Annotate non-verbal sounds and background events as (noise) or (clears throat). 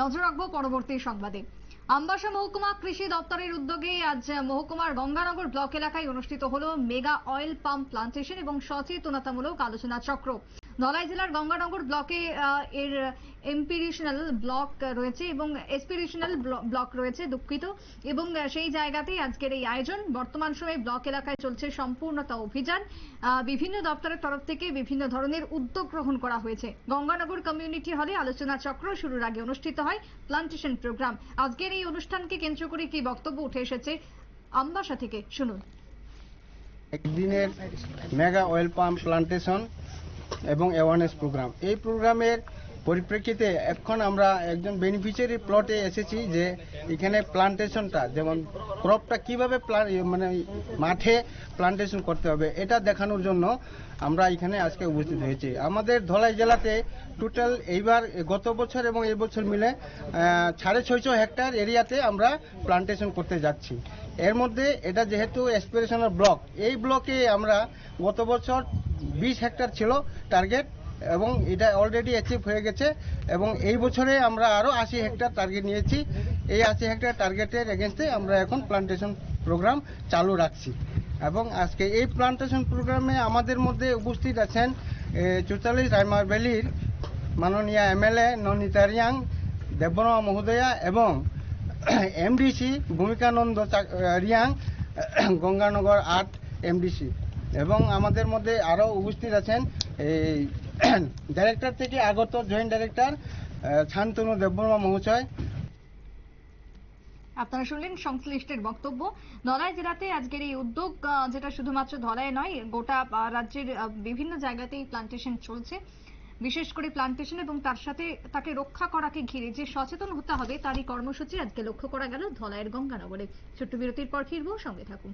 নজর রাখব পরবর্তী সংবাদে। আমবাসা মহকুমা কৃষি দপ্তরের উদ্যোগে আজ মহকুমার গঙ্গানগর ব্লক এলাকায় অনুষ্ঠিত হল মেগা অয়েল পাম্প প্লান্টেশন এবং সচেতনতামূলক আলোচনা চক্র। নলাই জেলার গঙ্গানগর ব্লকে এর এম্পিরিশনাল ব্লক রয়েছে এবং এসপিরেশনাল ব্লক রয়েছে, দুঃখিত। এবং সেই জায়গাতেই আজকের এই আয়োজন। বর্তমান সময়ে ব্লক এলাকায় চলছে সম্পূর্ণতা অভিযান। বিভিন্ন দপ্তরের তরফ থেকে বিভিন্ন ধরনের উদ্যোগ গ্রহণ করা হয়েছে। গঙ্গানগর কমিউনিটি হলে আলোচনা চক্র শুরুর আগে অনুষ্ঠিত হয় প্লান্টেশন প্রোগ্রাম আজকের এই অনুষ্ঠানকে কেন্দ্র করে কি বক্তব্য উঠে এসেছে আমবাসা থেকে? শুনুন। একদিনের মেগা অয়েল পাম্প প্লান্টেশন এবং অ্যাওয়ারনেস প্রোগ্রাম এই প্রোগ্রামের পরিপ্রেক্ষিতে এখন আমরা একজন বেনিফিশিয়ারি প্লটে এসেছি যে এখানে প্লান্টেশনটা যেমন ক্রপটা কীভাবে প্লা- মানে মাঠে প্লান্টেশন করতে হবে, এটা দেখানোর জন্য আমরা এখানে আজকে উপস্থিত হয়েছি। আমাদের ধলাই জেলাতে টোটাল এইবার গত বছর এবং এই বছর মিলে সাড়ে ছয়শো হেক্টর এরিয়াতে আমরা প্লান্টেশন করতে যাচ্ছি। এর মধ্যে এটা যেহেতু এসপিরেশনাল ব্লক এই ব্লকে আমরা গত বছর বিশ হেক্টর ছিল টার্গেট এবং এটা অলরেডি অ্যাচিভ হয়ে গেছে। এবং এই বছরে আমরা আরও আশি হেক্টর টার্গেট নিয়েছি। এই আশি হেক্টর টার্গেটের এগেনস্টে আমরা এখন প্লান্টেশন প্রোগ্রাম চালু রাখছি। এবং আজকে এই প্লান্টেশন প্রোগ্রামে আমাদের মধ্যে উপস্থিত আছেন চুতাল্লিশ রাইমার ভ্যালির মাননীয় এমএলএ ননিতা রিয়াং, দেববর্মা মহোদয়া এবং (clears throat) এমডিসি ভূমিকানন্দ রিয়াং, (clears throat) গঙ্গানগর আট এমডিসি। এবং আমাদের মধ্যে আরও উপস্থিত আছেন, এই (coughs) ডাইরেক্টর থেকে আগত জয়েন্ট ডাইরেক্টর শান্তনু দেববর্মা মহাশয়। আপনারা শুনলেন সংশ্লিষ্টের বক্তব্য। ধলাই জেলাতে আজকের এই উদ্যোগ যেটা শুধুমাত্র ধলাই নয়, গোটা রাজ্যের বিভিন্ন জায়গাতেই প্লান্টেশন চলছে। বিশেষ করে প্লান্টেশন এবং তার সাথে তাকে রক্ষা করাকে ঘিরে যে সচেতন হতে হবে, তারই কর্মসূচি আজকে লক্ষ্য করা গেল ধলাইয়ের গঙ্গানগরে। ছোট্ট বিরতির পর ফিরবো, সঙ্গে থাকুন।